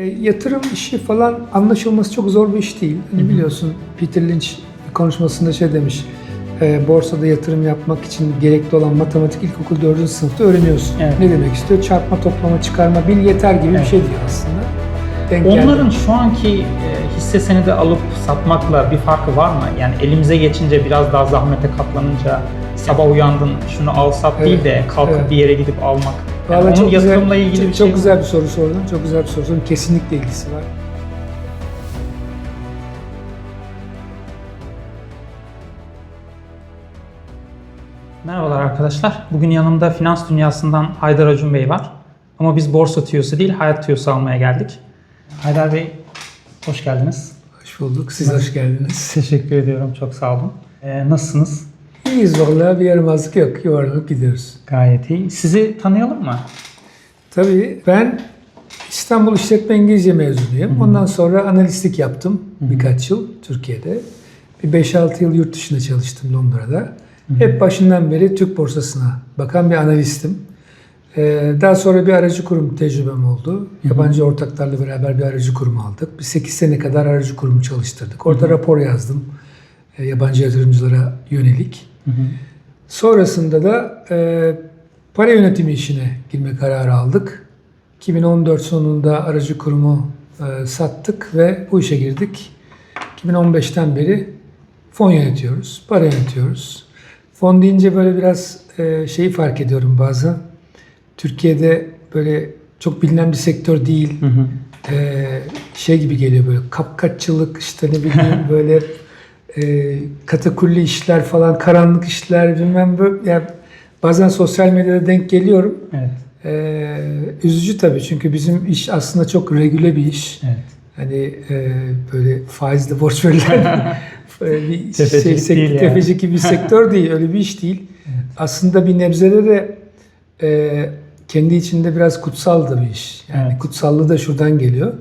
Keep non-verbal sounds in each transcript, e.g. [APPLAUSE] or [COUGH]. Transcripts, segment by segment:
E, yatırım işi falan anlaşılması çok zor bir iş değil. Hani biliyorsun Peter Lynch konuşmasında şey demiş. e, borsada yatırım yapmak için gerekli olan matematik ilkokul 4. sınıfta öğreniyorsun. Evet. Ne demek istiyor? Çarpma, toplama, çıkarma, bil yeter gibi Evet. bir şey diyor aslında. Denk geldi. Onların şu anki e, hisse senedi alıp satmakla bir farkı var mı? Yani elimize geçince biraz daha zahmete katlanınca sabah uyandın şunu al sat değil de kalkıp evet. bir yere gidip almak. Yani Vallahi onun yatırımla güzel, ilgili çok, bir şey çok mi? güzel bir soru sordun. Çok güzel bir soru sordun. Kesinlikle ilgisi var. Merhabalar arkadaşlar. Bugün yanımda finans dünyasından Haydar Acun Bey var. Ama biz borsa tüyosu değil, hayat tüyosu almaya geldik. Haydar Bey, hoş geldiniz. Hoş bulduk. Siz hoş geldiniz. Teşekkür ediyorum, çok sağ olun. Ee, nasılsınız? İyiyiz vallahi bir yaramazlık yok. Yuvarlanıp gidiyoruz. Gayet iyi. Sizi tanıyalım mı? Tabii ben İstanbul İşletme İngilizce mezunuyum. Ondan sonra analistlik yaptım birkaç yıl Türkiye'de. Bir 5-6 yıl yurt dışında çalıştım Londra'da. Hep başından beri Türk borsasına bakan bir analistim. Ee, Daha sonra bir aracı kurum tecrübem oldu. Yabancı ortaklarla beraber bir aracı kurum aldık. Bir 8 sene kadar aracı kurumu çalıştırdık. Orada rapor yazdım. e, Yabancı yatırımcılara yönelik. Sonrasında da e, para yönetimi işine girme kararı aldık. 2014 sonunda aracı kurumu e, sattık ve bu işe girdik. 2015'ten beri fon yönetiyoruz, para yönetiyoruz. Fon deyince böyle biraz e, şeyi fark ediyorum bazen. Türkiye'de böyle çok bilinen bir sektör değil. E, şey gibi geliyor böyle kapkaççılık işte ne bileyim [LAUGHS] böyle e, katakulli işler falan, karanlık işler bilmem böyle. Yani bazen sosyal medyada denk geliyorum. Evet. Ee, üzücü tabii çünkü bizim iş aslında çok regüle bir iş. Evet. Hani e, böyle faizle borç verilen [LAUGHS] bir Tefecik şey, sek- değil yani. tefecik gibi bir sektör değil, öyle bir iş değil. Aslında bir nebzede de e, kendi içinde biraz kutsal da bir iş. Yani Evet. kutsallığı da şuradan geliyor.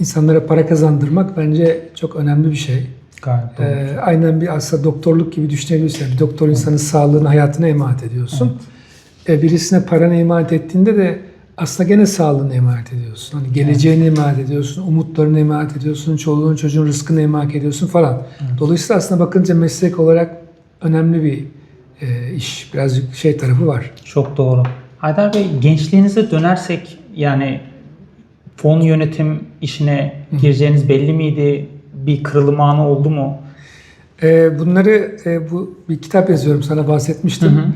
İnsanlara para kazandırmak bence çok önemli bir şey. Gayet doğru. Ee, aynen bir aslında doktorluk gibi düşünebilirsin. Bir doktor insanın sağlığını, hayatına emanet ediyorsun. Ee, birisine paranı emanet ettiğinde de aslında gene sağlığını emanet ediyorsun. Hani geleceğini emanet ediyorsun, umutlarını emanet ediyorsun, çoluğun çocuğun rızkını emanet ediyorsun falan. Dolayısıyla aslında bakınca meslek olarak önemli bir e, iş. Birazcık şey tarafı var. Çok doğru. Haydar Bey gençliğinize dönersek yani fon yönetim işine gireceğiniz belli miydi? Bir kırılım anı oldu mu? Ee, bunları e, bu bir kitap yazıyorum sana bahsetmiştim. Hı hı.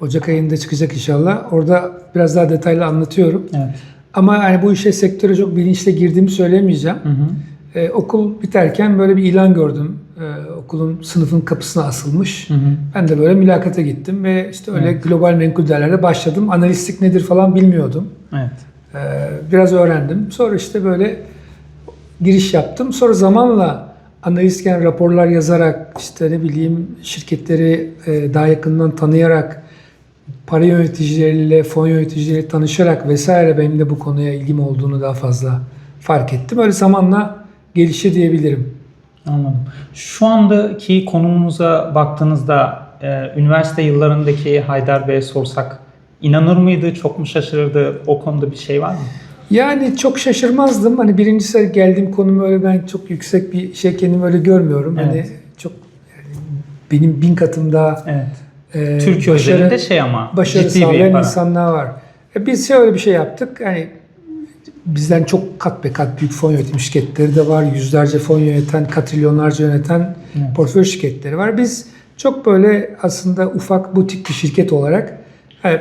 Ocak ayında çıkacak inşallah. Orada biraz daha detaylı anlatıyorum. Evet. Ama yani bu işe sektöre çok bilinçle girdiğimi söylemeyeceğim. Hı hı. Ee, okul biterken böyle bir ilan gördüm. Ee, okulun sınıfın kapısına asılmış. Hı hı. Ben de böyle mülakata gittim ve işte öyle global menkul değerlerde başladım. Analistlik nedir falan bilmiyordum. Evet. Ee, biraz öğrendim. Sonra işte böyle giriş yaptım. Sonra zamanla analistken raporlar yazarak işte ne bileyim şirketleri e, daha yakından tanıyarak para yöneticileriyle, fon yöneticileriyle tanışarak vesaire benim de bu konuya ilgim olduğunu daha fazla fark ettim. Öyle zamanla gelişi diyebilirim. Anladım. Şu andaki konumuza baktığınızda e, üniversite yıllarındaki Haydar Bey'e sorsak inanır mıydı, çok mu şaşırırdı? O konuda bir şey var mı? Yani çok şaşırmazdım. Hani birincisi geldiğim konum öyle ben çok yüksek bir şey kendimi öyle görmüyorum. Hani Evet. çok yani benim bin katım daha Evet. e, Türkiye başarı- özelinde şey ama başarı sağlayan insanlar var. E biz şöyle bir şey yaptık. Hani bizden çok kat be kat büyük fon yönetim şirketleri de var. Yüzlerce fon yöneten, katrilyonlarca yöneten Evet. portföy şirketleri var. Biz çok böyle aslında ufak butik bir şirket olarak yani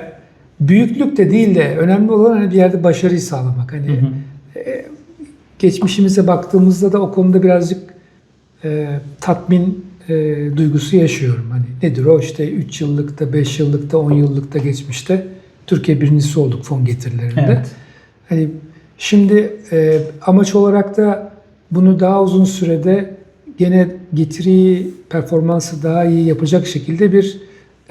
büyüklük de değil de önemli olan hani bir yerde başarıyı sağlamak. Hani Hı hı. geçmişimize baktığımızda da o konuda birazcık e, tatmin e, duygusu yaşıyorum. Hani nedir o işte 3 yıllıkta, 5 yıllıkta, 10 yıllıkta geçmişte Türkiye birincisi olduk fon getirilerinde. Evet. Hani şimdi e, amaç olarak da bunu daha uzun sürede gene getiriyi, performansı daha iyi yapacak şekilde bir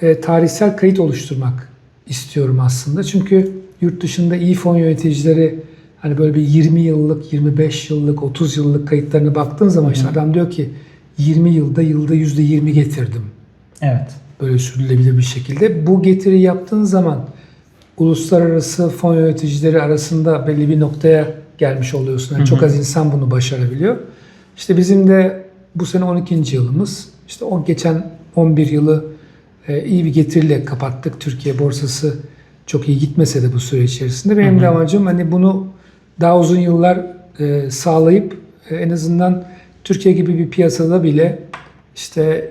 e, tarihsel kayıt oluşturmak istiyorum aslında. Çünkü yurt dışında iyi fon yöneticileri hani böyle bir 20 yıllık, 25 yıllık, 30 yıllık kayıtlarına baktığın zaman işte adam diyor ki 20 yılda yılda %20 getirdim Evet. böyle sürdürülebilir bir şekilde. Bu getiri yaptığın zaman uluslararası fon yöneticileri arasında belli bir noktaya gelmiş oluyorsun. Yani çok az insan bunu başarabiliyor. İşte bizim de bu sene 12. yılımız. İşte o geçen 11 yılı iyi bir getiriyle kapattık. Türkiye borsası çok iyi gitmese de bu süre içerisinde. Benim de amacım hani bunu daha uzun yıllar e, sağlayıp e, en azından Türkiye gibi bir piyasada bile işte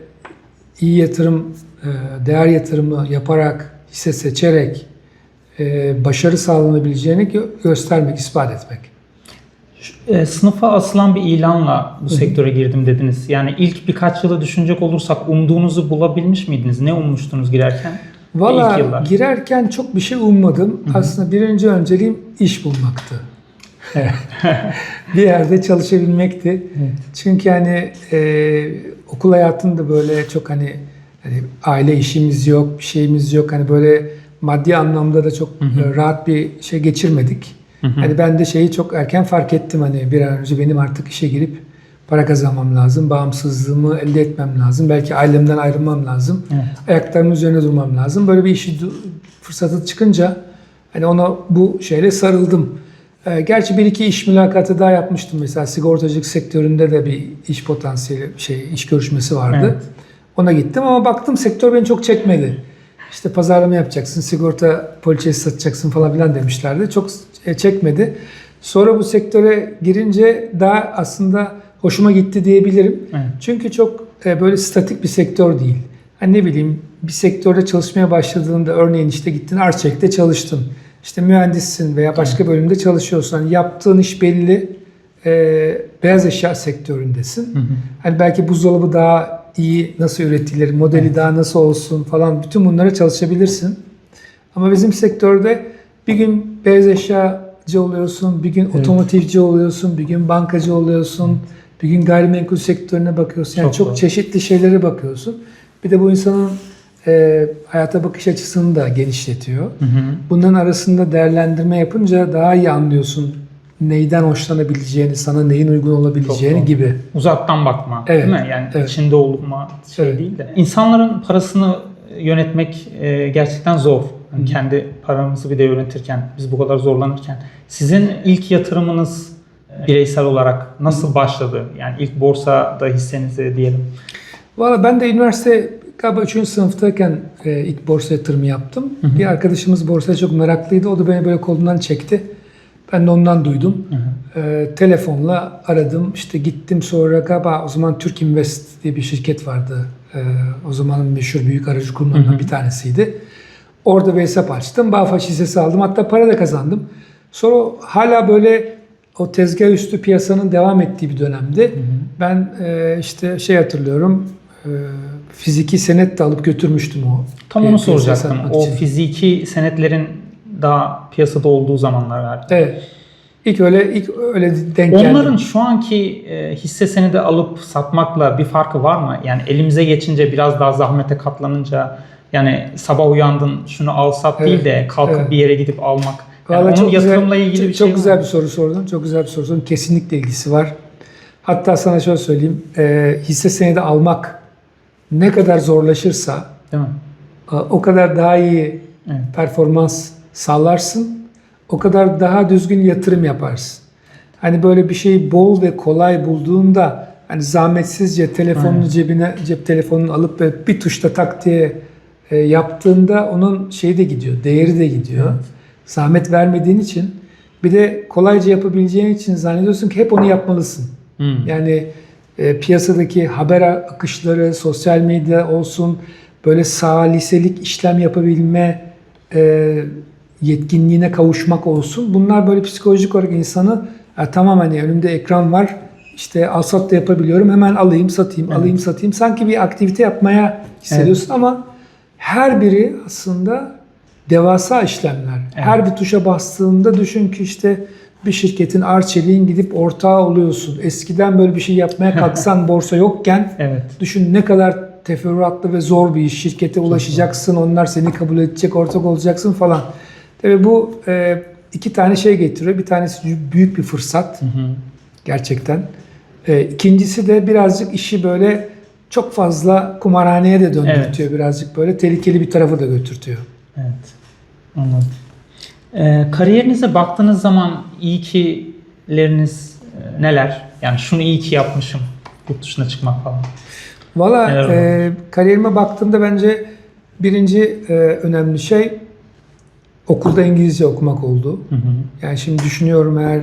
iyi yatırım, e, değer yatırımı yaparak, hisse seçerek e, başarı sağlanabileceğini gö- göstermek, ispat etmek. E, sınıfa asılan bir ilanla bu sektöre girdim dediniz. Yani ilk birkaç yılı düşünecek olursak umduğunuzu bulabilmiş miydiniz? Ne ummuştunuz girerken? Valla girerken çok bir şey ummadım. Aslında birinci önceliğim iş bulmaktı. [LAUGHS] bir yerde çalışabilmekti. Çünkü hani e, okul hayatında böyle çok hani, hani aile işimiz yok, bir şeyimiz yok. Hani böyle maddi anlamda da çok e, rahat bir şey geçirmedik. Hani ben de şeyi çok erken fark ettim hani bir an önce benim artık işe girip para kazanmam lazım, bağımsızlığımı elde etmem lazım, belki ailemden ayrılmam lazım, Evet. ayaklarımın üzerine durmam lazım. Böyle bir işi fırsatı çıkınca hani ona bu şeyle sarıldım. Ee, gerçi bir iki iş mülakatı daha yapmıştım mesela sigortacılık sektöründe de bir iş potansiyeli şey iş görüşmesi vardı. Evet. Ona gittim ama baktım sektör beni çok çekmedi. İşte pazarlama yapacaksın, sigorta poliçesi satacaksın falan filan demişlerdi. Çok e, çekmedi. Sonra bu sektöre girince daha aslında hoşuma gitti diyebilirim. Evet. Çünkü çok e, böyle statik bir sektör değil. Hani ne bileyim bir sektörde çalışmaya başladığında örneğin işte gittin Arçelik'te çalıştın. İşte mühendissin veya başka bölümde çalışıyorsun. Hani yaptığın iş belli. E, beyaz eşya sektöründesin. Hani belki buzdolabı daha iyi nasıl üretilir, modeli daha nasıl olsun falan bütün bunlara çalışabilirsin. Ama bizim sektörde bir gün beyaz eşyacı oluyorsun, bir gün otomotivci oluyorsun, bir gün bankacı oluyorsun, bir gün gayrimenkul sektörüne bakıyorsun. Yani Çok çok, çeşitli şeylere bakıyorsun. Bir de bu insanın e, hayata bakış açısını da genişletiyor. Hı hı. Bunların arasında değerlendirme yapınca daha iyi anlıyorsun neyden hoşlanabileceğini, sana neyin uygun olabileceğini gibi. Uzaktan bakma Evet, değil mi? Yani evet. içinde olma şey Evet. değil de. İnsanların parasını yönetmek e, gerçekten zor. Yani kendi paramızı bir de yönetirken, biz bu kadar zorlanırken. Sizin ilk yatırımınız bireysel olarak nasıl başladı? Yani ilk borsada hissenizi diyelim. Valla ben de üniversite galiba 3. sınıftayken e, ilk borsa yatırımı yaptım. Bir arkadaşımız borsaya çok meraklıydı. O da beni böyle kolundan çekti. Ben de ondan duydum. E, telefonla aradım. İşte gittim sonra galiba o zaman Türk Invest diye bir şirket vardı. E, o zamanın meşhur büyük aracı kurumlarından bir tanesiydi. Orada bir hesap açtım. Bağfaş hissesi aldım. Hatta para da kazandım. Sonra hala böyle o tezgah üstü piyasanın devam ettiği bir dönemde ben e, işte şey hatırlıyorum e, fiziki senet de alıp götürmüştüm o. Tam onu soracaktım. O için. fiziki senetlerin daha piyasada olduğu zamanlar galiba. Evet. İlk öyle ilk öyle denk geldi. Onların şu anki e, hisse senedi alıp satmakla bir farkı var mı? Yani elimize geçince biraz daha zahmete katlanınca yani sabah uyandın şunu al sat değil de kalkıp evet. bir yere gidip almak. Yani Vallahi onun yatırımla güzel, ilgili çok, bir şey çok güzel var bir soru sordun. Çok güzel bir soru sordun. Kesinlikle ilgisi var. Hatta sana şöyle söyleyeyim. E, hisse senedi almak ne kadar zorlaşırsa Değil mi? e, o kadar daha iyi Evet. performans sağlarsın. O kadar daha düzgün yatırım yaparsın. Hani böyle bir şeyi bol ve kolay bulduğunda hani zahmetsizce telefonunu Aynen. cebine cep telefonunu alıp böyle bir tuşta tak diye e, yaptığında onun şeyi de gidiyor, değeri de gidiyor. Zahmet vermediğin için bir de kolayca yapabileceğin için zannediyorsun ki hep onu yapmalısın. Hmm. Yani e, piyasadaki haber akışları, sosyal medya olsun, böyle saliselik işlem yapabilme e, yetkinliğine kavuşmak olsun. Bunlar böyle psikolojik olarak insanı "Ya tamam hani önümde ekran var, işte al sat da yapabiliyorum, hemen alayım satayım, alayım satayım. Sanki bir aktivite yapmaya hissediyorsun ama her biri aslında devasa işlemler. Her bir tuşa bastığında düşün ki işte bir şirketin arçeliğin gidip ortağı oluyorsun. Eskiden böyle bir şey yapmaya [LAUGHS] kalksan borsa yokken Evet. düşün ne kadar teferruatlı ve zor bir iş. Şirkete ulaşacaksın, onlar seni kabul edecek, ortak olacaksın falan. Tabii bu e, iki tane şey getiriyor. Bir tanesi büyük bir fırsat gerçekten. E, ikincisi de birazcık işi böyle çok fazla kumarhaneye de döndürtüyor. Birazcık böyle tehlikeli bir tarafı da götürtüyor. Evet. Anladım. Ee, kariyerinize baktığınız zaman iyi ki hayalleriniz e, neler? Yani şunu iyi ki yapmışım. Yurt dışına çıkmak falan. Valla e, kariyerime baktığımda bence birinci e, önemli şey okulda İngilizce okumak oldu. Hı hı. Yani şimdi düşünüyorum eğer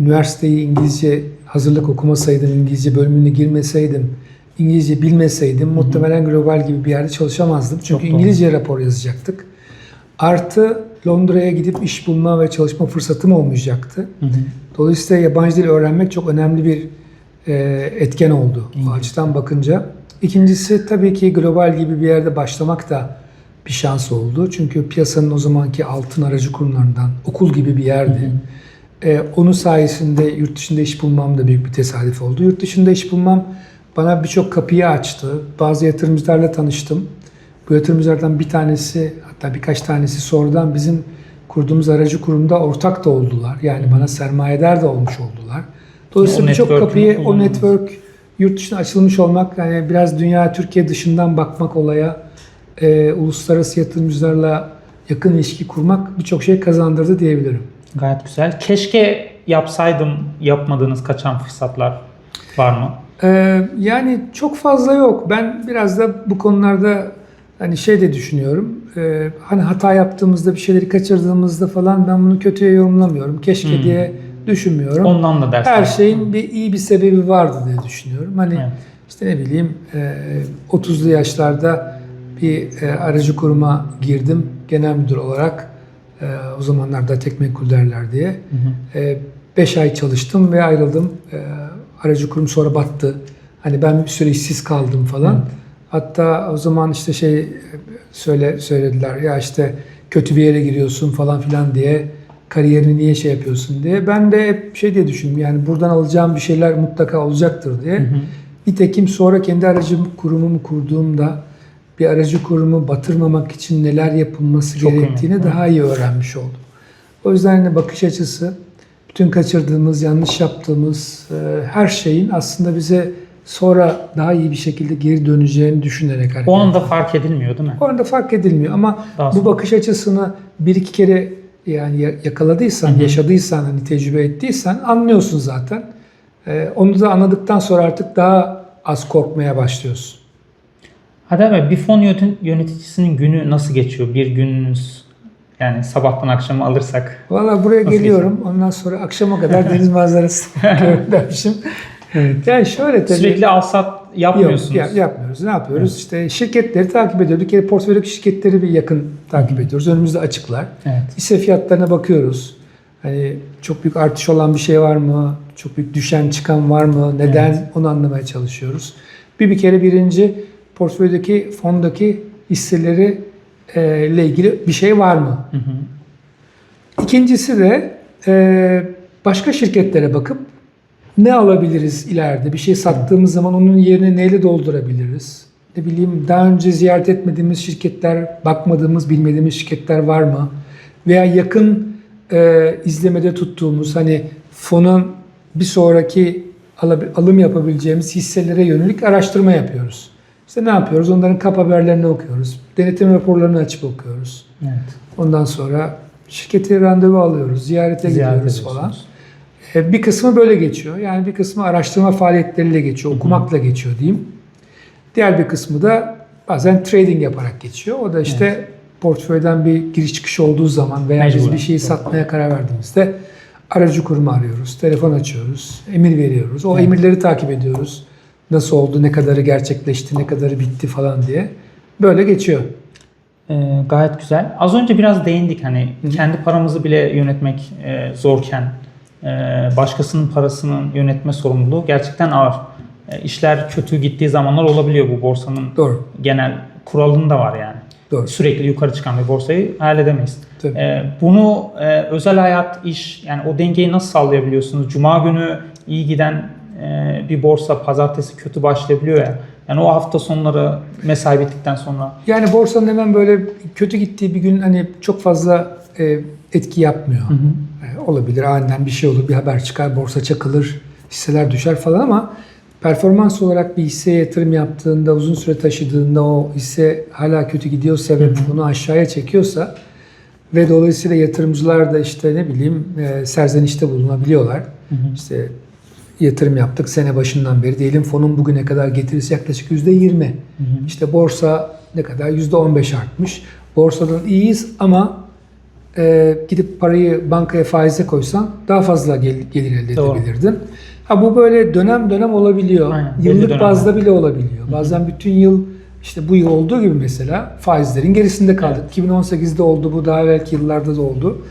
üniversiteyi İngilizce hazırlık okumasaydım, İngilizce bölümüne girmeseydim, İngilizce bilmeseydim muhtemelen global gibi bir yerde çalışamazdım. Çünkü Çok doğru. İngilizce rapor yazacaktık. Artı Londra'ya gidip iş bulma ve çalışma fırsatım olmayacaktı. Hı hı. Dolayısıyla yabancı dil öğrenmek çok önemli bir e, etken oldu bu İngilizce. açıdan bakınca. İkincisi tabii ki global gibi bir yerde başlamak da bir şans oldu. Çünkü piyasanın o zamanki altın aracı kurumlarından okul gibi bir yerdi. E, onun sayesinde yurt dışında iş bulmam da büyük bir tesadüf oldu. Yurt dışında iş bulmam bana birçok kapıyı açtı. Bazı yatırımcılarla tanıştım. Bu yatırımcılardan bir tanesi hatta birkaç tanesi sonradan bizim kurduğumuz aracı kurumda ortak da oldular. Yani bana sermayedar da olmuş oldular. Dolayısıyla birçok kapıyı, o network yurt dışına açılmış olmak, yani biraz dünya, Türkiye dışından bakmak olaya, e, uluslararası yatırımcılarla yakın ilişki kurmak birçok şey kazandırdı diyebilirim. Gayet güzel. Keşke yapsaydım yapmadığınız kaçan fırsatlar var mı? Ee, yani çok fazla yok. Ben biraz da bu konularda hani şey de düşünüyorum. Ee, hani hata yaptığımızda bir şeyleri kaçırdığımızda falan ben bunu kötüye yorumlamıyorum. Keşke Hmm. diye düşünmüyorum. Ondan da ders Her şeyin bir iyi bir sebebi vardı diye düşünüyorum. Hani Evet. işte ne bileyim e, 30'lu yaşlarda bir e, aracı kuruma girdim genel müdür olarak. E, o zamanlarda tekmekul derler diye. Hı hı. 5 ay çalıştım ve ayrıldım. E, aracı kurum sonra battı. Hani ben bir süre işsiz kaldım falan. Evet. Hatta o zaman işte şey e, söyle söylediler ya işte kötü bir yere giriyorsun falan filan diye kariyerini niye şey yapıyorsun diye. Ben de hep şey diye düşündüm yani buradan alacağım bir şeyler mutlaka olacaktır diye. Hı hı. Nitekim sonra kendi aracı kurumumu kurduğumda bir aracı kurumu batırmamak için neler yapılması Çok gerektiğini önemli. daha iyi öğrenmiş oldum. O yüzden hani bakış açısı, bütün kaçırdığımız, yanlış yaptığımız e, her şeyin aslında bize sonra daha iyi bir şekilde geri döneceğini düşünerek hareket O anda fark edilmiyor değil mi? o anda fark edilmiyor ama Daha bu sonra. bakış açısını bir iki kere yani ya- yakaladıysan, Hı hı. yaşadıysan, hani tecrübe ettiysen anlıyorsun zaten. Ee, onu da anladıktan sonra artık daha az korkmaya başlıyorsun. Hadi abi bir fon yönet- yöneticisinin günü nasıl geçiyor? Bir gününüz yani sabahtan akşama alırsak. Valla buraya geliyorum. Ondan sonra akşama kadar [LAUGHS] deniz manzarası bakıyorum dermişim. Yani şöyle tabii. Sürekli alsat yapmıyorsunuz. Yok, ya- yapmıyoruz. Ne yapıyoruz? İşte şirketleri takip ediyoruz. Bir kere portföydeki şirketleri bir yakın takip ediyoruz. Önümüzde açıklar. Evet. Hisse fiyatlarına bakıyoruz. Hani çok büyük artış olan bir şey var mı? Çok büyük düşen çıkan var mı? Neden? Evet. Onu anlamaya çalışıyoruz. Bir bir kere birinci portföydeki fondaki hisseleri e, ile ilgili bir şey var mı? Hı hı. İkincisi de e, başka şirketlere bakıp ne alabiliriz ileride? Bir şey sattığımız zaman onun yerine neyle doldurabiliriz? Ne bileyim daha önce ziyaret etmediğimiz şirketler, bakmadığımız, bilmediğimiz şirketler var mı? Veya yakın e, izlemede tuttuğumuz hani fonun bir sonraki alım yapabileceğimiz hisselere yönelik araştırma yapıyoruz. İşte ne yapıyoruz? Onların kap haberlerini okuyoruz. Denetim raporlarını açıp okuyoruz. Evet. Ondan sonra şirkete randevu alıyoruz, ziyarete Ziyaret gidiyoruz falan. E, Bir kısmı böyle geçiyor. Yani bir kısmı araştırma faaliyetleriyle geçiyor, okumakla geçiyor diyeyim. Diğer bir kısmı da bazen trading yaparak geçiyor. O da işte portföyden bir giriş çıkış olduğu zaman veya biz Mecburen. bir şeyi satmaya karar verdiğimizde aracı kurumu arıyoruz, telefon açıyoruz, emir veriyoruz. O Evet. emirleri takip ediyoruz. Nasıl oldu, ne kadarı gerçekleşti, ne kadarı bitti falan diye. Böyle geçiyor. Ee, gayet güzel. Az önce biraz değindik hani kendi paramızı bile yönetmek e, zorken e, başkasının parasının yönetme sorumluluğu gerçekten ağır. E, işler kötü gittiği zamanlar olabiliyor bu borsanın Doğru, genel kuralında var yani. doğru. Sürekli yukarı çıkan bir borsayı halledemeyiz. Tabii. E, bunu e, özel hayat, iş yani o dengeyi nasıl sağlayabiliyorsunuz? Cuma günü iyi giden e, bir borsa pazartesi kötü başlayabiliyor ya. Yani o hafta sonları mesai bittikten sonra Yani borsanın hemen böyle kötü gittiği bir gün hani çok fazla e, etki yapmıyor. E, olabilir aniden bir şey olur, bir haber çıkar, borsa çakılır, hisseler düşer falan ama performans olarak bir hisseye yatırım yaptığında, uzun süre taşıdığında o hisse hala kötü gidiyorsa ve bunu aşağıya çekiyorsa Ve dolayısıyla yatırımcılar da işte ne bileyim e, serzenişte bulunabiliyorlar. Hı hı. İşte yatırım yaptık sene başından beri diyelim fonun bugüne kadar getirisi yaklaşık yüzde yirmi. Hı hı. İşte borsa ne kadar? Yüzde on beş artmış. Borsadan iyiyiz ama e, gidip parayı bankaya faize koysan daha fazla gel- gelir elde Doğru. edebilirdin. Ha bu böyle dönem dönem olabiliyor. Aynen, Yıllık bazda bile olabiliyor. Bazen bütün yıl işte bu yıl olduğu gibi mesela faizlerin gerisinde kaldık. 2018'de oldu bu daha belki yıllarda da oldu.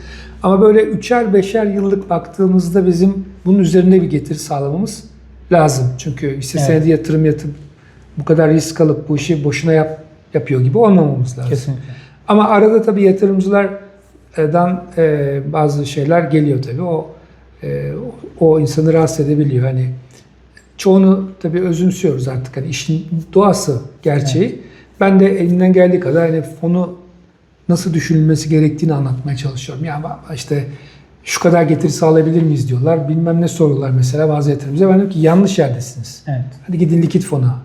Ama böyle üçer beşer yıllık baktığımızda bizim bunun üzerinde bir getiri sağlamamız lazım. Çünkü hisse Evet. senedi yatırım yatıp bu kadar risk alıp bu işi boşuna yap, yapıyor gibi olmamamız lazım. Kesinlikle. Ama arada tabii yatırımcılardan e, bazı şeyler geliyor tabii. O e, o insanı rahatsız edebiliyor. Hani çoğunu tabii özümsüyoruz artık. Hani işin doğası, gerçeği. Ben de elimden geldiği kadar hani fonu nasıl düşünülmesi gerektiğini anlatmaya çalışıyorum. Ya işte şu kadar getiri sağlayabilir miyiz diyorlar. Bilmem ne soruyorlar mesela bazı yatırımcılar. Ben diyorum ki yanlış yerdesiniz. Evet. Hadi gidin likit fona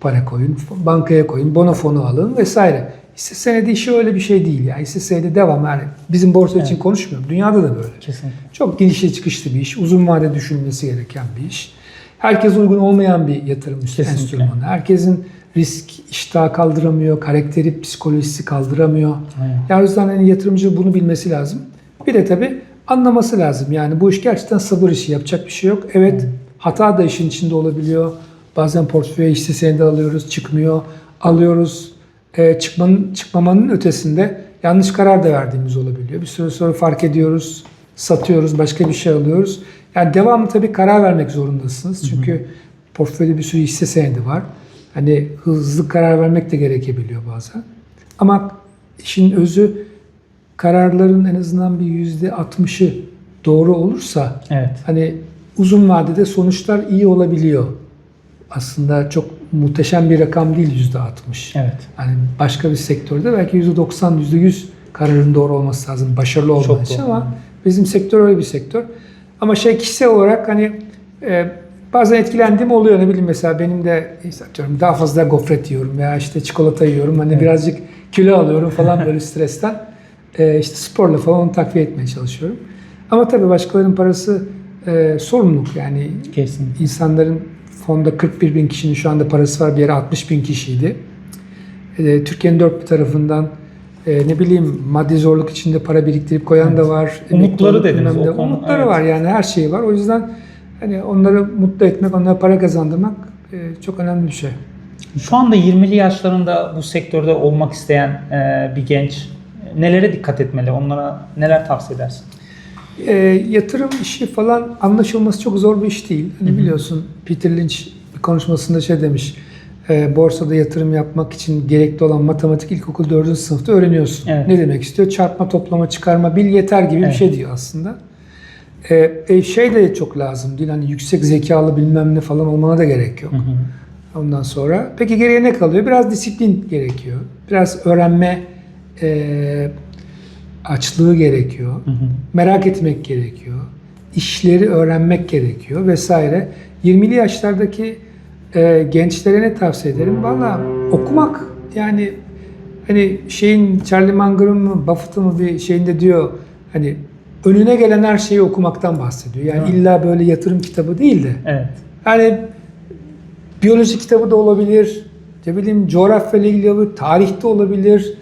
para koyun, bankaya koyun, bono fonu alın vesaire. Hisse senedi işi öyle bir şey değil ya. Hisse senedi devam yani. Bizim borsa için Evet. konuşmuyorum. Dünyada da böyle. Kesinlikle. Çok girişli çıkışlı bir iş. Uzun vade düşünülmesi gereken bir iş. Herkes uygun olmayan bir yatırım Kesinlikle. enstrümanı. Herkesin risk iştahı kaldıramıyor, karakteri, psikolojisi kaldıramıyor. Aynen. Ya o yüzden hani yatırımcı bunu bilmesi lazım. Bir de tabii anlaması lazım. Yani bu iş gerçekten sabır işi. Yapacak bir şey yok. Evet hata da işin içinde olabiliyor. Bazen portföye hisse senedi alıyoruz, çıkmıyor. Alıyoruz. E, çıkmanın, çıkmamanın ötesinde yanlış karar da verdiğimiz olabiliyor. Bir süre sonra fark ediyoruz, satıyoruz, başka bir şey alıyoruz. Yani devamlı tabii karar vermek zorundasınız. Çünkü portföyde bir sürü hisse senedi var. Hani hızlı karar vermek de gerekebiliyor bazen. Ama işin özü kararların en azından bir yüzde altmışı doğru olursa Evet. hani uzun vadede sonuçlar iyi olabiliyor. Aslında çok muhteşem bir rakam değil yüzde altmış. Evet. Hani başka bir sektörde belki yüzde doksan, yüzde yüz kararın doğru olması lazım. Başarılı olmak için ama bizim sektör öyle bir sektör. Ama şey kişisel olarak hani e, bazen etkilendiğim oluyor. Ne bileyim mesela benim de işte daha fazla gofret yiyorum veya işte çikolata yiyorum. Hani Evet. birazcık kilo alıyorum falan böyle stresten. [LAUGHS] E, işte sporla falan onu takviye etmeye çalışıyorum. Ama tabii başkalarının parası e, sorumluluk yani Kesinlikle. İnsanların fonda 41 bin kişinin şu anda parası var. Bir yere 60 bin kişiydi. E, Türkiye'nin dört bir tarafından e, ne bileyim maddi zorluk içinde para biriktirip koyan da var. Umutları dediniz, konu, Umutları evet. var yani her şeyi var. O yüzden hani onları mutlu etmek, onlara para kazandırmak e, çok önemli bir şey. Şu anda 20'li yaşlarında bu sektörde olmak isteyen e, bir genç nelere dikkat etmeli? Onlara neler tavsiye edersin? E, yatırım işi falan anlaşılması çok zor bir iş değil. Hani biliyorsun Peter Lynch konuşmasında şey demiş. e, borsada yatırım yapmak için gerekli olan matematik ilkokul 4. sınıfta öğreniyorsun. Evet. Ne demek istiyor? Çarpma, toplama, çıkarma bil yeter gibi Evet. bir şey diyor aslında. E, e, şey de çok lazım değil. Hani yüksek zekalı bilmem ne falan olmana da gerek yok. Hı hı. Ondan sonra peki geriye ne kalıyor? Biraz disiplin gerekiyor. Biraz öğrenme e, açlığı gerekiyor. Hı hı. Merak etmek gerekiyor. İşleri öğrenmek gerekiyor vesaire. 20'li yaşlardaki e, gençlere ne tavsiye ederim? Valla okumak yani hani şeyin Charlie Munger'ın mı Buffett'ın mı bir şeyinde diyor hani önüne gelen her şeyi okumaktan bahsediyor. Yani Hı. illa böyle yatırım kitabı değil de Evet. yani biyoloji kitabı da olabilir, ne bileyim coğrafyayla ilgili olabilir, tarihte olabilir,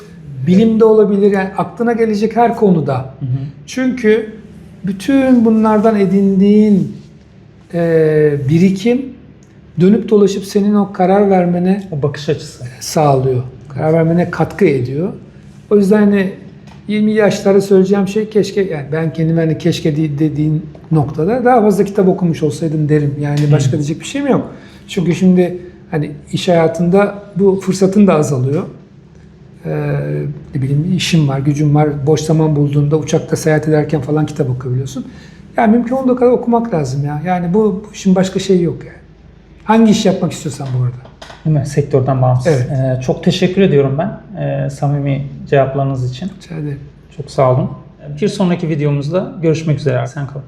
bilimde olabilir. Yani aklına gelecek her konuda. Hı hı. Çünkü bütün bunlardan edindiğin e, birikim dönüp dolaşıp senin o karar vermene O bakış açısı. sağlıyor. Karar vermene katkı ediyor. O yüzden hani 20 yaşlarda söyleyeceğim şey keşke yani ben kendime hani keşke de- dediğin noktada daha fazla kitap okumuş olsaydım derim. Yani başka diyecek bir şeyim yok. Çünkü şimdi hani iş hayatında bu fırsatın da azalıyor. Ee, ne bileyim işim var, gücüm var. Boş zaman bulduğunda uçakta seyahat ederken falan kitap okuyabiliyorsun. Yani mümkün olduğu kadar okumak lazım ya. Yani bu, bu işin başka şeyi yok yani. Hangi iş yapmak istiyorsan bu arada. Değil mi? Sektörden bağımsız. Evet. E, çok teşekkür ediyorum ben e, samimi cevaplarınız için. Rica ederim. Çok sağ olun. Bir sonraki videomuzda görüşmek üzere. Sen kalın.